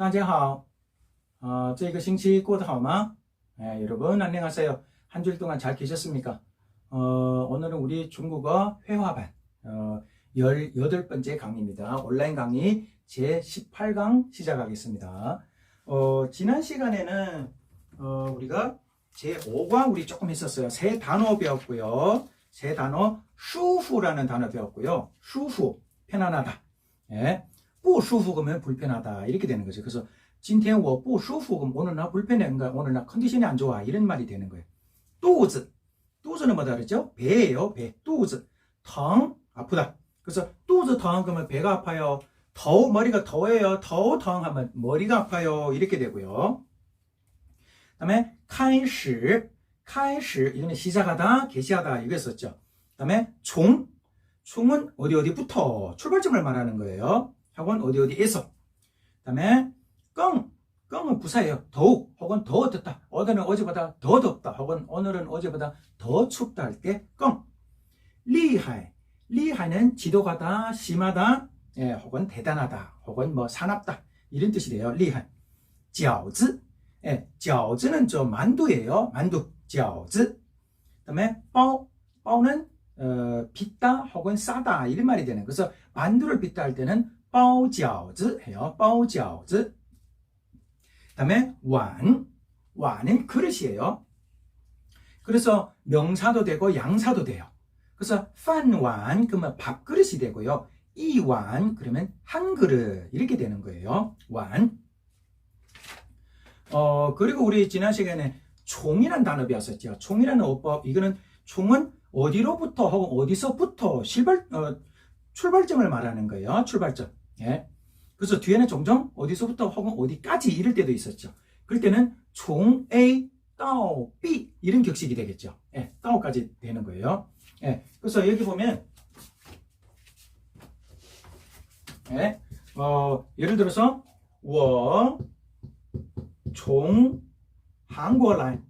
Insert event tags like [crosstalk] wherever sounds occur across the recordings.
大家好. 어, 这个星期过得好吗? 예, 여러분 안녕하세요. 한 주일 동안 잘 계셨습니까? 어, 오늘은 우리 중국어 회화반 어, 18번째 강의입니다. 온라인 강의 제18강 시작하겠습니다. 어, 지난 시간에는 어, 우리가 제5강 우리 조금 했었어요. 새 단어 배웠고요. 새 단어 슈후라는 단어 배웠고요. 슈후 편안하다. 예. 不舒服 그러면 불편하다 이렇게 되는 거죠. 그래서 今天我不舒服 그럼 오늘 나 불편해 그러니까 오늘 나 컨디션이 안 좋아 이런 말이 되는 거예요. 肚子 肚子는 뭐다 그랬죠? 배예요. 배. 肚子텅 아프다. 그래서 肚子텅 그러면 배가 아파요. 더우 머리가 더워요. 더우 텅 하면 머리가 아파요. 이렇게 되고요. 그다음에 开始 开始 이거는 시작하다, 개시하다 이거 썼죠. 그다음에 종 총은 어디 어디부터 출발점을 말하는 거예요. 혹은 어디 어디에서. 그 다음에 껑 껑은 부사예요. 더욱. 혹은 더 덥다. 오늘은 어제보다 더 덥다. 혹은 오늘은 어제보다 더 춥다 할 때껑. 리하이 리하이는 지독하다 심하다 예, 혹은 대단하다 혹은 뭐 사납다. 이런 뜻이 돼요 리하이 쥐즈. 예, 쥐즈는 저 만두예요 만두. 쥐즈. 그 다음에 뻐. 뻐는 어, 빚다 혹은 싸다. 이런 말이 되는 그래서 만두를 빚다 할 때는 包饺子 해요. 包饺子. 그다음에 완 완은 그릇이에요. 그래서 명사도 되고 양사도 돼요. 그래서 饭碗 그러면 밥그릇이 되고요. 이완 그러면 한 그릇 이렇게 되는 거예요. 완. 어 그리고 우리 지난 시간에 총이란 단어 배웠었죠. 총이라는 어법 이거는 총은 어디로부터 혹은 어디서부터 실발 어, 출발점을 말하는 거예요. 출발점. 예? 그래서 뒤에는 종종 어디서부터 혹은 어디까지 이럴 때도 있었죠. 그럴 때는 종 A 따오 B 이런 격식이 되겠죠. 예, 따오까지 되는 거예요. 예, 그래서 여기 보면 예, 어, 예를 들어서 워종 한국라인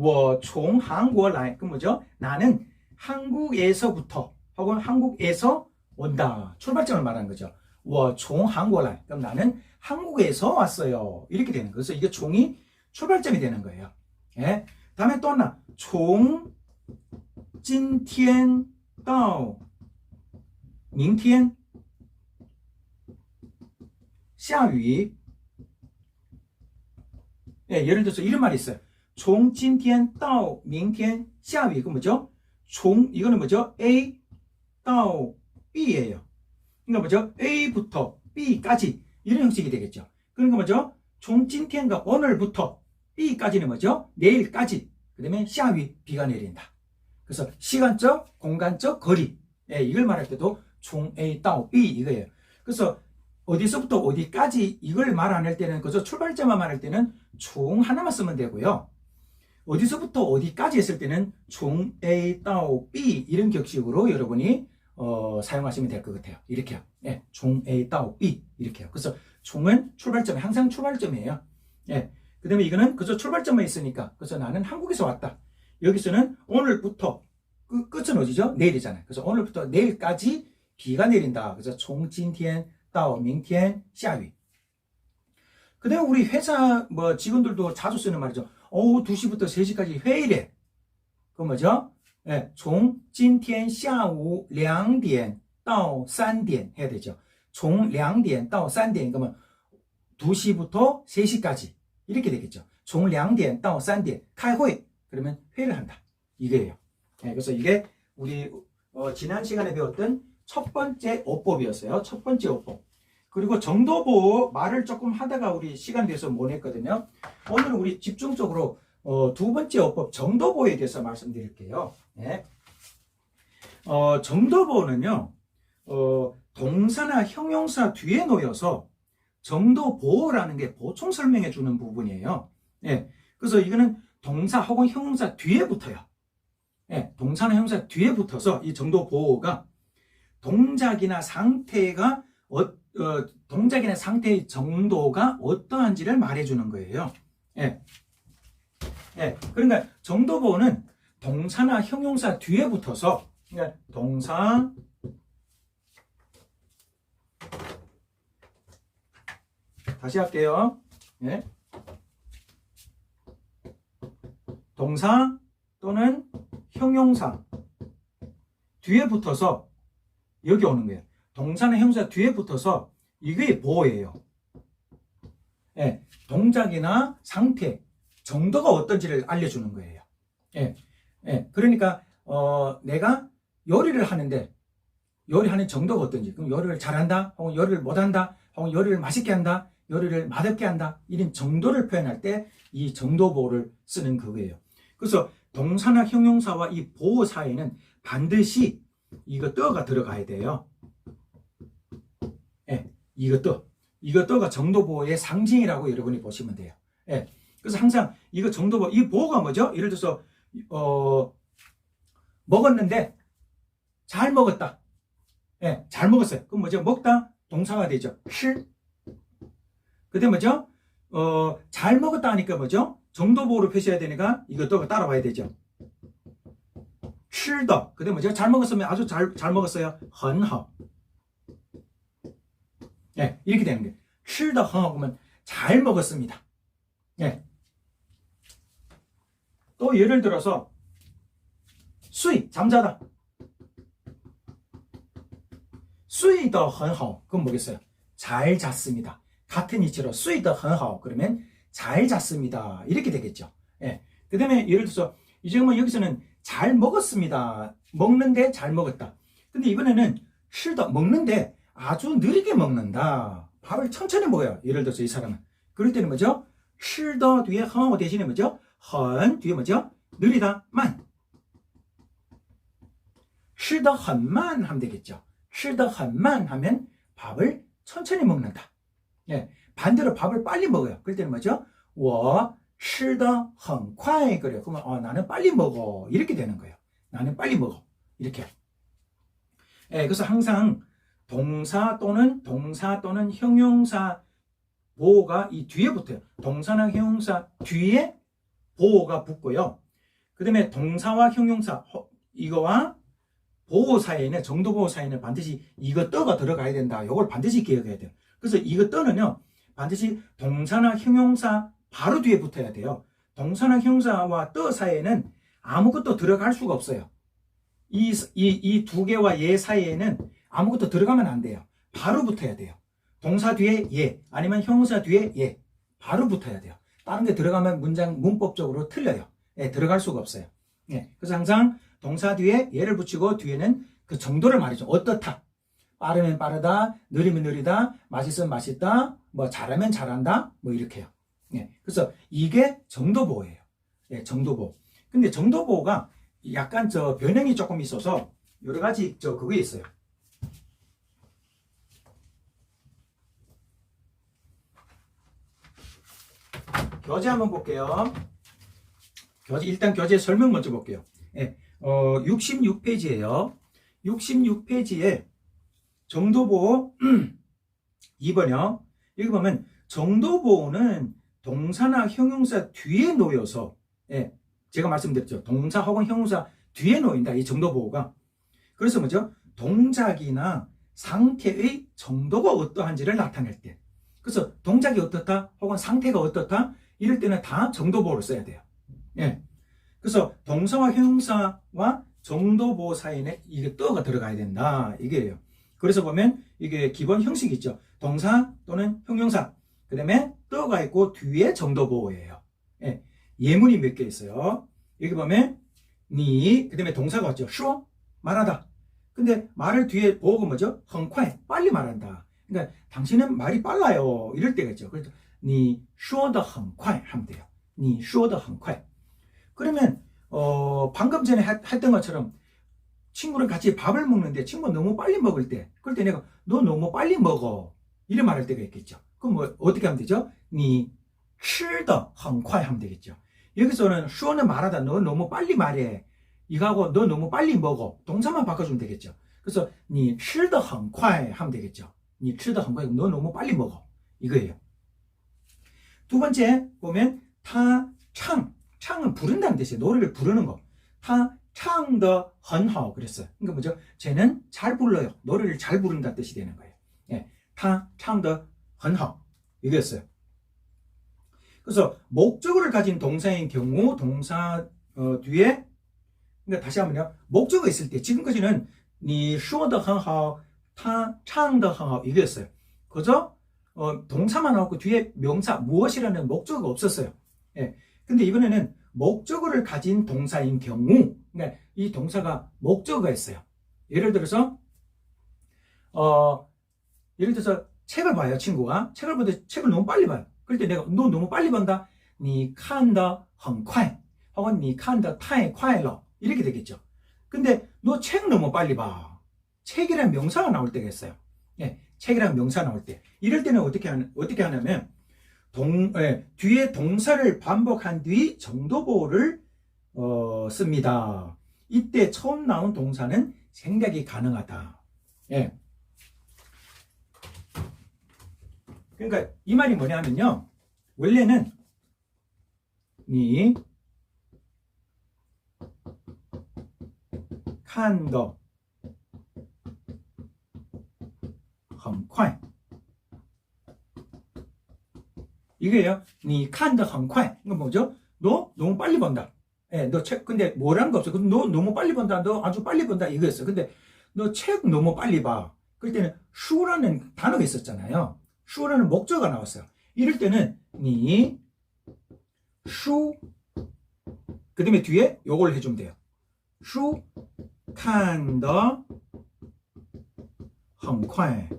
我从韩国来 그 뭐죠? 나는 한국에서부터 혹은 한국에서 온다. 출발점을 말하는 거죠. 我从韩国来 그럼 나는 한국에서 왔어요. 이렇게 되는 거예요. 그래서 이게 종이 출발점이 되는 거예요. 예. 다음에 또 하나 从今天到明天下雨 예, 예를 들어서 이런 말이 있어요. 종 찐티엔 따오 밍티엔 샤위 그 뭐죠? 종 이거는 뭐죠? A 따오 B예요. 그러니까 뭐죠? A부터 B까지 이런 형식이 되겠죠. 그러니까 뭐죠? 종 찐티엔과 오늘부터 B까지는 뭐죠? 내일까지 그 다음에 샤위 비가 내린다. 그래서 시간적, 공간적, 거리 예, 이걸 말할 때도 종 A 따오 B 이거예요. 그래서 어디서부터 어디까지 이걸 말 안 할 때는 그저 출발점만 말할 때는 종 하나만 쓰면 되고요. 어디서부터 어디까지 했을 때는 종 A 到 B 이런 격식으로 여러분이 어, 사용하시면 될 것 같아요. 이렇게요. 예, 종 A 到 B 이렇게요. 그래서 종은 출발점 항상 출발점이에요. 예. 그다음에 이거는 그저 출발점만 있으니까 그래서 나는 한국에서 왔다. 여기서는 오늘부터 끝, 끝은 어디죠? 내일이잖아요. 그래서 오늘부터 내일까지 비가 내린다. 그래서 총今天到明天下雨. 그다음에 우리 회사 뭐 직원들도 자주 쓰는 말이죠. 오후 2시부터 3시까지 회의래. 그 뭐죠? 예, 从今天下午2点到3点 해야 되죠. 从2点到3点 그러면 2시부터 3시까지 이렇게 되겠죠. 从2点到3点 开会 그러면 회의를 한다. 이거예요. 예, 그래서 이게 우리 어, 지난 시간에 배웠던 첫 번째 어법이었어요. 첫 번째 어법. 그리고 정도보 말을 조금 하다가 우리 시간 돼서 못 했거든요. 오늘 우리 집중적으로 어, 두 번째 어법 정도보에 대해서 말씀드릴게요. 예. 어, 정도보는요, 어, 동사나 형용사 뒤에 놓여서 정도보라는 게 보충 설명해 주는 부분이에요. 예. 그래서 이거는 동사 혹은 형용사 뒤에 붙어요. 예, 동사나 형용사 뒤에 붙어서 이 정도보가 동작이나 상태가 어, 어, 동작이나 상태의 정도가 어떠한지를 말해주는 거예요. 예. 예. 그러니까 정도보는 동사나 형용사 뒤에 붙어서 그러니까 동사 다시 할게요. 예. 동사 또는 형용사 뒤에 붙어서 여기 오는 거예요. 동사는 형용사 뒤에 붙어서 이게 보호예요. 예, 동작이나 상태, 정도가 어떤지를 알려주는 거예요. 예, 예, 그러니까 어, 내가 요리를 하는데 요리하는 정도가 어떤지, 그럼 요리를 잘한다, 혹은 요리를 못한다, 혹은 요리를 맛있게 한다, 요리를 맛없게 한다, 이런 정도를 표현할 때 이 정도 보호를 쓰는 그거예요. 그래서 동사나 형용사와 이 보호 사이에는 반드시 이거 떠가 들어가야 돼요. 이것도 이것도가 정도 보호의 상징이라고 여러분이 보시면 돼요. 예. 그래서 항상 이거 정도보 이 보호가 뭐죠? 예를 들어서 어 먹었는데 잘 먹었다. 예, 잘 먹었어요. 그럼 뭐죠? 먹다 동사가 되죠. 실. 그때 뭐죠? 어, 잘 먹었다 하니까 뭐죠? 정도 보호로 표시해야 되니까 이것도 따라와야 되죠. 실더. 그때 뭐죠? 잘 먹었으면 아주 잘 잘 먹었어요. 헌허. 예, 이렇게 되는 게. 출더 헝하고면 잘 먹었습니다. 예. 또 예를 들어서 수이 잠자다. 수이 더 헌하오 그건 뭐겠어요? 잘 잤습니다. 같은 위치로 수이 더 헌하오 그러면 잘 잤습니다. 이렇게 되겠죠. 예. 그 다음에 예를 들어서 이제 뭐 여기서는 잘 먹었습니다. 먹는데 잘 먹었다. 근데 이번에는 출더 먹는데 아주 느리게 먹는다. 밥을 천천히 먹어요. 예를 들어서 이 사람은. 그럴 때는 뭐죠? 실더 뒤에 허 대신에 뭐죠? 헌 뒤에 뭐죠? 느리다 만. 실더 헌만 하면 되겠죠. 실더 헌만 하면 밥을 천천히 먹는다. 예. 반대로 밥을 빨리 먹어요. 그럴 때는 뭐죠? 我吃的很快 그래요. 그러면 어, 나는 빨리 먹어. 이렇게 되는 거예요. 나는 빨리 먹어. 이렇게. 예, 그래서 항상 동사 또는 동사 또는 형용사 보호가 이 뒤에 붙어요. 동사나 형용사 뒤에 보호가 붙고요. 그 다음에 동사와 형용사 허- 이거와 보호 사이에는 정도 보호 사이에는 반드시 이거 떠가 들어가야 된다. 이걸 반드시 기억해야 돼요. 그래서 이거 떠는요. 반드시 동사나 형용사 바로 뒤에 붙어야 돼요. 동사나 형용사와 떠 사이에는 아무것도 들어갈 수가 없어요. 이, 이, 이 두 개와 얘 사이에는 아무것도 들어가면 안 돼요. 바로 붙어야 돼요. 동사 뒤에 얘, 아니면 형용사 뒤에 얘. 바로 붙어야 돼요. 다른 데 들어가면 문장, 문법적으로 틀려요. 예, 들어갈 수가 없어요. 예, 그래서 항상 동사 뒤에 얘를 붙이고 뒤에는 그 정도를 말이죠. 어떻다. 빠르면 빠르다, 느리면 느리다, 맛있으면 맛있다, 뭐 잘하면 잘한다, 뭐 이렇게요. 예, 그래서 이게 정도보호예요. 예, 정도보호. 근데 정도보호가 약간 저 변형이 조금 있어서 여러 가지 저 그게 있어요. 교재 한번 볼게요. 교재 일단 교재 설명 먼저 볼게요. 예, 어 66페이지예요. 66페이지에 정도보호 2번이요. [clears throat] 여기 보면 정도보호는 동사나 형용사 뒤에 놓여서 예, 제가 말씀드렸죠. 동사 혹은 형용사 뒤에 놓인다. 이 정도보호가. 그래서 뭐죠? 동작이나 상태의 정도가 어떠한지를 나타낼 때. 그래서 동작이 어떻다 혹은 상태가 어떻다 이럴 때는 다 정도보호를 써야 돼요. 예. 그래서 동사와 형용사와 정도보호 사이에 이게 떠가 들어가야 된다. 이게요. 그래서 보면 이게 기본 형식이 있죠. 동사 또는 형용사. 그 다음에 떠가 있고 뒤에 정도보호예요. 예. 예문이 몇 개 있어요. 여기 보면 니, 그 다음에 동사가 왔죠. 쇼 말하다. 근데 말을 뒤에 보호가 뭐죠? 헝快, 빨리 말한다. 그러니까 당신은 말이 빨라요. 이럴 때가 있죠. 그래서 니说的很快 하면 돼요. 니说的很快. 그러면 어, 방금 전에 했- 했던 것처럼 친구랑 같이 밥을 먹는데 친구가 너무 빨리 먹을 때 그럴 때 내가 너 너무 빨리 먹어 이래 말할 때가 있겠죠. 그럼 뭐 어떻게 하면 되죠? 니吃的很快 하면 되겠죠. 여기서는 说는 말하다 너 너무 빨리 말해 이거하고 너 너무 빨리 먹어 동사만 바꿔주면 되겠죠. 그래서 니吃的很快 하면 되겠죠. 니吃的很快너 너무 빨리 먹어 이거예요. 두 번째 보면 타창 창은 부른다는 뜻이에요. 노래를 부르는 거. 타창더 헌하오 그랬어요. 그러니까 뭐죠? 쟤는 잘 불러요. 노래를 잘 부른다는 뜻이 되는 거예요. 예, 타창더 헌하오 이거였어요. 그래서 목적을 가진 동사인 경우 동사 어, 뒤에 그러니까 다시 한번요. 목적어 있을 때 지금까지는 니 쇼더 헌하오 타창더 헌하오 이거였어요. 그죠? 어, 동사만 나왔고 뒤에 명사 무엇이라는 목적어가 없었어요. 예. 근데 이번에는 목적어를 가진 동사인 경우, 그러니까 이 동사가 목적어가 있어요. 예를 들어서 어, 예를 들어서 책을 봐요, 친구가. 책을 보는데 책을 너무 빨리 봐요. 그럴 때 내가 너 너무 빨리 본다. 니 칸다 헝콰이 혹은 니 칸다 타이 콰일러 이렇게 되겠죠. 근데 너 책 너무 빨리 봐. 책이란 명사가 나올 때가 있어요. 예. 책이란 명사 나올 때. 이럴 때는 어떻게 하는, 어떻게 하냐면, 동, 예, 뒤에 동사를 반복한 뒤 정도보호를 어, 씁니다. 이때 처음 나온 동사는 생략이 가능하다. 예. 그러니까 이 말이 뭐냐면요. 원래는 니看的 快 이게요. 니 칸드 헝콰이. 이건 뭐죠? 너 너무 빨리 번다. 예, 너 책 근데 뭐라는 거 없어. 너 너무 빨리 번다. 너 아주 빨리 번다. 이거였어. 근데 너 책 너무 빨리 봐. 그럴 때는 슈라는 단어가 있었잖아요. 슈라는 목적어가 나왔어요. 이럴 때는 니 슈. 그다음에 뒤에 요걸 해주면 돼요. 슈 칸더 헝콰이.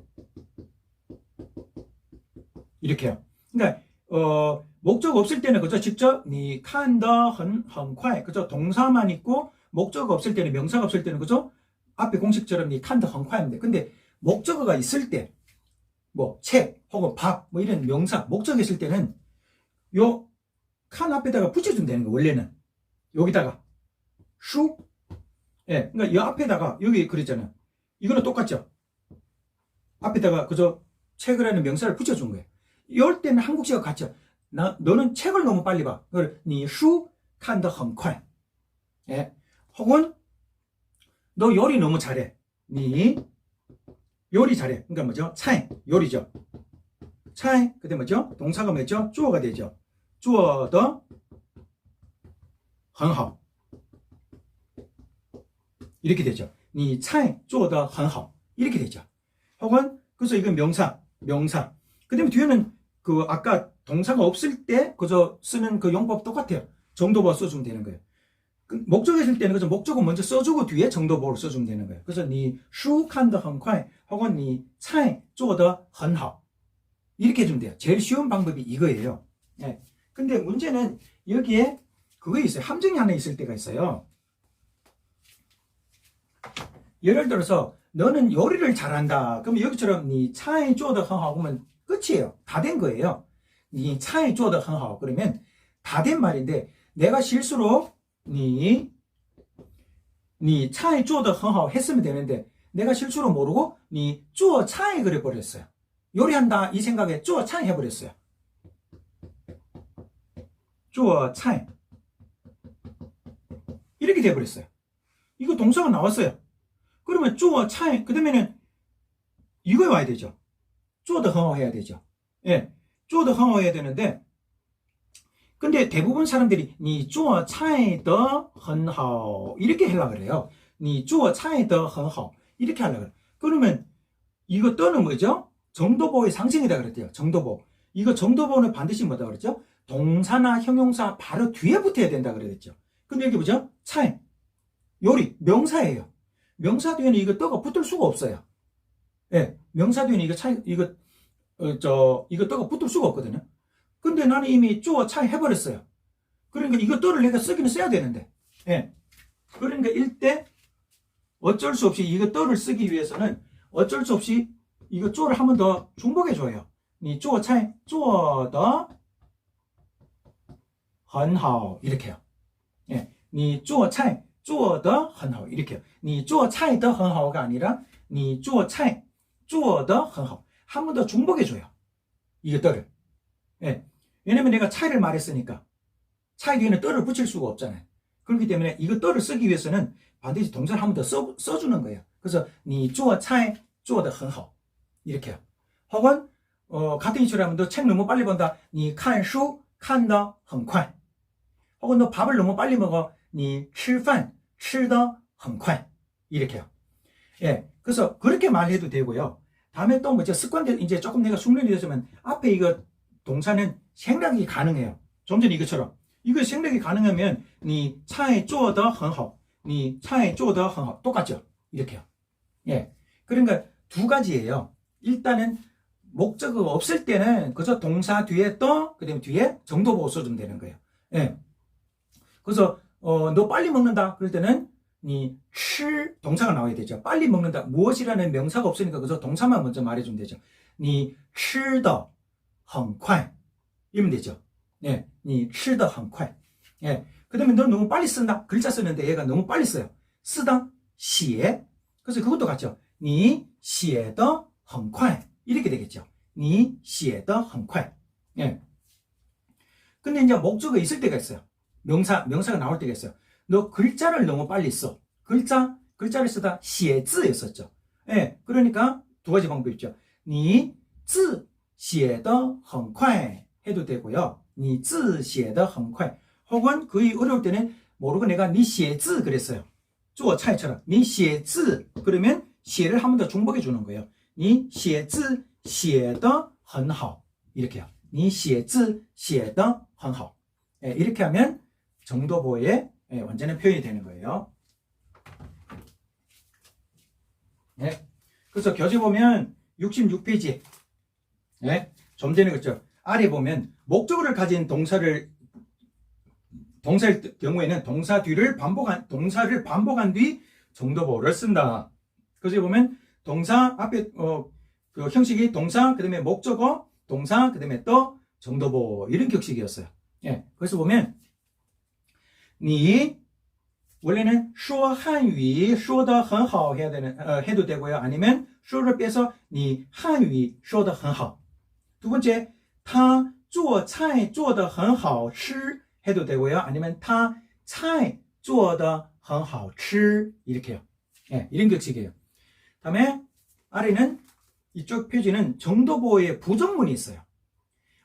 렇게요. 그러니까 어, 목적 없을 때는 그죠? 직접 니 칸더 헌헌快 그죠? 동사만 있고 목적어 없을 때는 명사가 없을 때는 그죠? 앞에 공식처럼 니 칸더 헌快인데 근데 목적어가 있을 때 뭐 책 혹은 밥 뭐 이런 명사 목적이 있을 때는 요 칸 앞에다가 붙여주면 되는 거 원래는 여기다가 슈 예, 그러니까 이 앞에다가 여기 그랬잖아요. 이거는 똑같죠. 앞에다가 그저 책을 하는 명사를 붙여준 거예요. 이럴 때는 한국식과 같죠. 나 너는 책을 너무 빨리 봐. 그걸 你书看得很快. 예. 혹은 너 요리 너무 잘해. 你 요리 잘해. 그러니까 뭐죠? 菜 요리죠. 菜 그때 뭐죠? 동사가 뭐죠? 주어가 되죠. 做的很好. 이렇게 되죠. 你菜做得很好. 이렇게 되죠. 혹은 그래서 이건 명사, 명사. 그다음에 뒤에는 그 아까 동사가 없을 때 그저 쓰는 그 용법 똑같아요. 정도보 써주면 되는 거예요. 그 목적어 있을 때는 그저 목적어 먼저 써주고 뒤에 정도보를 써주면 되는 거예요. 그래서 你书看得很快 혹은 你菜做得很好 이렇게 해주면 돼요. 제일 쉬운 방법이 이거예요. 네. 근데 문제는 여기에 그거 있어요. 함정이 하나 있을 때가 있어요. 예를 들어서 너는 요리를 잘한다. 그럼 여기처럼 니 차에 쪼더 헌하고 하면 끝이에요. 다 된 거예요. 니 차에 쪼더 헌하고 그러면 다 된 말인데 내가 실수로 니, 니 차에 쪼더 헌하고 했으면 되는데 내가 실수로 모르고 니 쪼어 차에 그래 버렸어요. 요리한다 이 생각에 쪼어 차에 해버렸어요. 쪼어 차에 이렇게 돼버렸어요. 이거 동사가 나왔어요. 그러면 쪼어 차에 그다음에는 이거에 와야 되죠. 쪼더 흥어 해야 되죠. 예. 쪼더 흥어 해야 되는데 근데 대부분 사람들이 니 쪼어 차에 더 헌하오 이렇게 하려고 그래요. 니 쪼어 차에 더 헌하오 이렇게 하려고 그래요. 그러면 이거 떠는 뭐죠? 정도보의 상징이다 그랬대요. 정도보. 이거 정도보는 반드시 뭐다 그랬죠? 동사나 형용사 바로 뒤에 붙어야 된다 그랬죠. 근데 여기 보죠? 차에 요리 명사예요. 명사 뒤에는 이거 떠가 붙을 수가 없어요. 예, 명사 뒤에는 이거 차이, 이거, 어, 저, 이거 떠가 붙을 수가 없거든요. 근데 나는 이미 쪼어 차이 해버렸어요. 그러니까 이거 떠를 내가 쓰기는 써야 되는데. 예. 그러니까 일대 어쩔 수 없이 이거 떠를 쓰기 위해서는 어쩔 수 없이 이거 쪼를 한 번 더 중복해줘요. 니 쪼어 차이, 쪼어 더, 很好. 이렇게요. 예. 니 쪼어 차이, 做得很好 이렇게요. 你做菜的很好가 아니라 你做菜 做得很好. 한 번 더 중복해 줘요. 이게 떠를. 예. 왜냐면 내가 차이를 말했으니까 차이 뒤에는 떠를 붙일 수가 없잖아요. 그렇기 때문에 이거 떠를 쓰기 위해서는 반드시 동사를 한 번 더 써, 써주는 거예요. 그래서 你做菜做得很好 이렇게요. 혹은 어, 같은 이슈를 하면 너 책 너무 빨리 본다. 你看书看得很快 혹은 너 밥을 너무 빨리 먹어. 你吃饭吃得很快 이렇게요. 예, 그래서 그렇게 말해도 되고요. 다음에 또 뭐, 이제 습관대 이제 조금 내가 숙련이 되면 앞에 이거 동사는 생략이 가능해요. 좀 전에 이것처럼 이거 생략이 가능하면 니 차에 쪼더 헌허 니 차에 쪼더 헌허 똑같죠? 이렇게요. 예. 그러니까 두 가지예요. 일단은 목적어 없을 때는 그저 동사 뒤에 또 그다음에 뒤에 정도 보고 써주면 되는 거예요. 예. 그래서 어, 너 빨리 먹는다 그럴 때는 이 칠, 동사가 나와야 되죠. 빨리 먹는다. 무엇이라는 명사가 없으니까 그래서 동사만 먼저 말해주면 되죠. 니 칠더 헝콰이 이면 되죠. 네, 니 칠더 헝콰이 예. 예 그 다음에 너 너무 빨리 쓴다. 글자 쓰는데 얘가 너무 빨리 써요. 쓰다, 시에. 그래서 그것도 같죠. 니 시에더 헝콰이 이렇게 되겠죠. 니 시에더 헝콰이 예. 근데 이제 목적어 있을 때가 있어요. 명사, 명사가 나올 때가 있어요. 너 글자를 너무 빨리 써. 글자, 글자를 쓰다 시에즈였었죠. 예, 그러니까 두 가지 방법이 있죠. 니즈 시에더 헝콰이 해도 되고요. 니즈 시에더 헝콰이 혹은 그이 어려울 때는 모르고 내가 니시에즈 그랬어요. 주어 차이처럼 니시에즈 그러면 시에를 한 번 더 중복해 주는 거예요. 니시에즈 시에더 헌하오 이렇게요. 니시에즈 시에더 헌하오 예, 이렇게 하면 정도보의 예, 완전한 표현이 되는 거예요. 예. 그래서 교재 보면 66페이지. 예. 좀 전에 그랬죠. 아래 보면 목적어를 가진 동사를 동사일 경우에는 동사 뒤를 반복한 동사를 반복한 뒤 정도보를 쓴다. 그래서 보면 동사 앞에 어, 그 형식이 동사 그다음에 목적어 동사 그다음에 또 정도보 이런 격식이었어요. 예. 그래서 보면 你 원래는 说汉语说得很好 해야 되는 어, 해도 되고요. 아니면 说를 빼서 你汉语说得很好. 두 번째 他做菜做得很好吃 해도 되고요. 아니면 他菜做得很好吃 이렇게요. 예, 이런 격식이에요. 다음에 아래는 이쪽 표지는 정도보의 부정문이 있어요.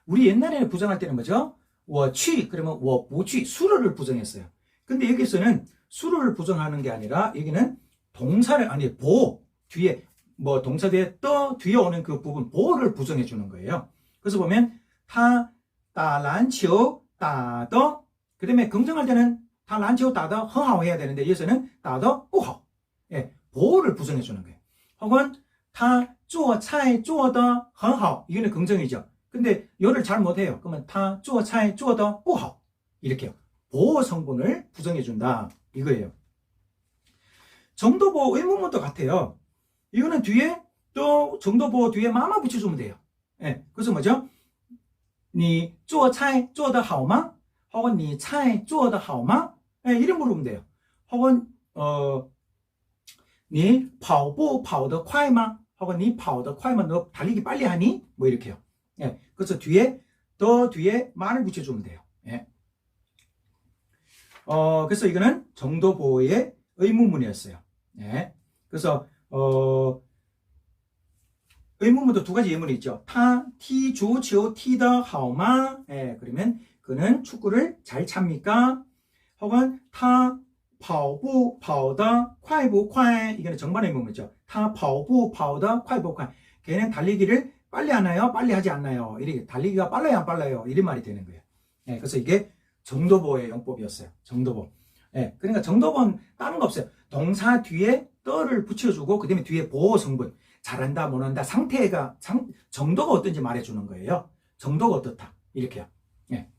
우리 옛날에는 부정할 때는 뭐죠? 워취 그러면 워부취 수로를 부정했어요. 근데 여기서는 수로를 부정하는 게 아니라 여기는 동사를 아니 보 뒤에 뭐 동사 뒤에 떠 뒤에 오는 그 부분 보를 부정해 주는 거예요. 그래서 보면 타 따란치오 따더 그다음에 긍정할 때는 타란치오 따더 허하오 해야 되는데 여기서는 따더 우허 예, 보를 부정해 주는 거예요. 혹은 타 쪼어 차이 쪼더 허하오 이거는 긍정이죠. 근데 열을 잘 못해요. 그러면 他做菜做得不好 이렇게요. 보호 성분을 부정해 준다 이거예요. 정도보호 의문문도 같아요. 이거는 뒤에 또 정도보호 뒤에 마마 붙여주면 돼요. 예, 그래서 뭐죠? 你做菜做得好吗? 혹은 你菜做得好吗? 예, 이름 물으면 돼요. 혹은 어, 你跑步跑得快吗? 혹은 你跑得快吗? 너 달리기 빨리 하니? 뭐 이렇게요. 예, 그래서 뒤에 더 뒤에 말을 붙여주면 돼요. 예. 어, 그래서 이거는 정도보호의 의문문이었어요. 예. 그래서 어, 의문문도 두 가지 예문이 있죠. 타, 티, 주, 지오, 티더, 하오마. 예, 그러면 그는 축구를 잘 찹니까? 혹은 타, 跑步跑得快不快? 이거는 정반의 의문문이죠. 타, 跑步跑得快不快? 걔는 달리기를 빨리 하나요? 빨리 하지 않나요? 이렇게 달리기가 빨라요, 안 빨라요? 이런 말이 되는 거예요. 예, 그래서 이게 정도보의 용법이었어요. 정도보. 예, 그러니까 정도보는 다른 거 없어요. 동사 뒤에 떠를 붙여주고 그 다음에 뒤에 보호 성분 잘한다, 못한다, 상태가 상, 정도가 어떤지 말해주는 거예요. 정도가 어떻다 이렇게요. 예.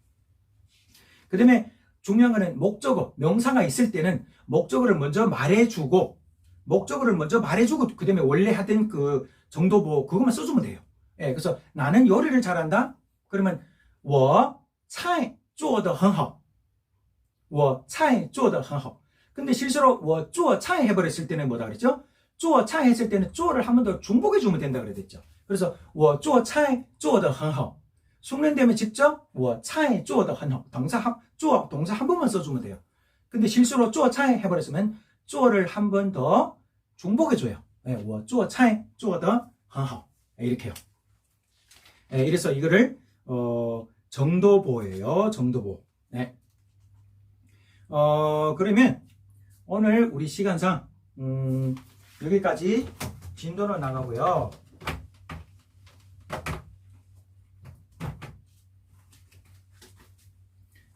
그 다음에 중요한 거는 목적어, 명사가 있을 때는 목적어를 먼저 말해주고 목적어를 먼저 말해주고 그 다음에 원래 하던 그 정도보 그것만 써주면 돼요. 예, 그래서 나는 요리를 잘한다. 그러면 我菜做得很好.我菜做得很好. 근데 실수로 我做菜 해버렸을 때는 뭐다 그랬죠? 做菜 했을 때는 做를 한 번 더 중복해 주면 된다 그랬죠. 그래서 我做菜做得很好. 숙련되면 직접 我菜做得很好. 동사 한, 做 동사 한 번만 써주면 돼요. 근데 실수로 做菜 해버렸으면 做를 한 번 더 중복해줘요. 예, 我做菜做得很好. 예, 이렇게요. 예, 이래서 이거를 어, 정도보예요. 정도보. 네. 어, 그러면 오늘 우리 시간상 음, 여기까지 진도는 나가고요.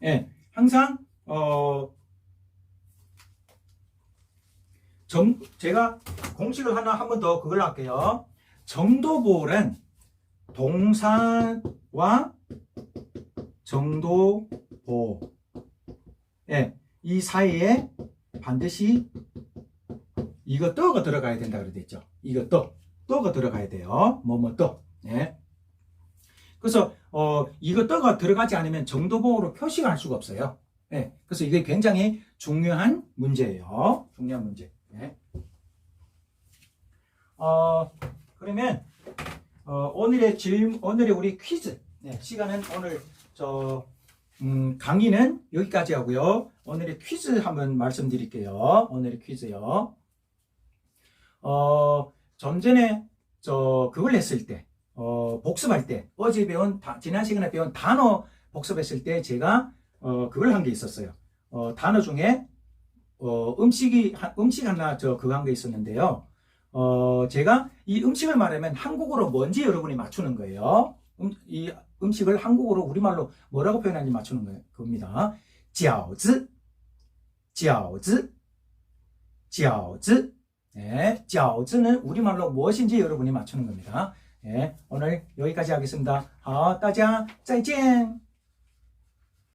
예, 항상 어, 정, 제가 공식을 하나 한 번 더 그걸로 할게요. 정도볼은 동사와 정도보 예, 이 사이에 반드시 이거 떠가 들어가야 된다 그랬죠. 이거 떠, 떠가 들어가야 돼요. 뭐뭐 떠. 예. 그래서 어, 이거 떠가 들어가지 않으면 정도보호로 표시가 할 수가 없어요. 예. 그래서 이게 굉장히 중요한 문제예요. 중요한 문제. 예. 어, 그러면 어, 오늘의 질 오늘의 우리 퀴즈 네, 시간은 오늘 저 음, 강의는 여기까지 하고요. 오늘의 퀴즈 한번 말씀드릴게요. 오늘의 퀴즈요. 어, 좀 전에 저 그걸 했을 때, 어, 복습할 때, 어제 배운 다- 지난 시간에 배운 단어 복습했을 때 제가 어, 그걸 한 게 있었어요. 어, 단어 중에 어, 음식이 한- 음식 하나 저 그거 한 게 있었는데요. 어, 제가 이 음식을 말하면 한국어로 뭔지 여러분이 맞추는 거예요. 음, 이 음식을 한국어로 우리말로 뭐라고 표현하는지 맞추는 거- 겁니다. 饺子,饺子,饺子. 네, 饺子는 우리말로 무엇인지 여러분이 맞추는 겁니다. 네, 오늘 여기까지 하겠습니다. 好,大家再见.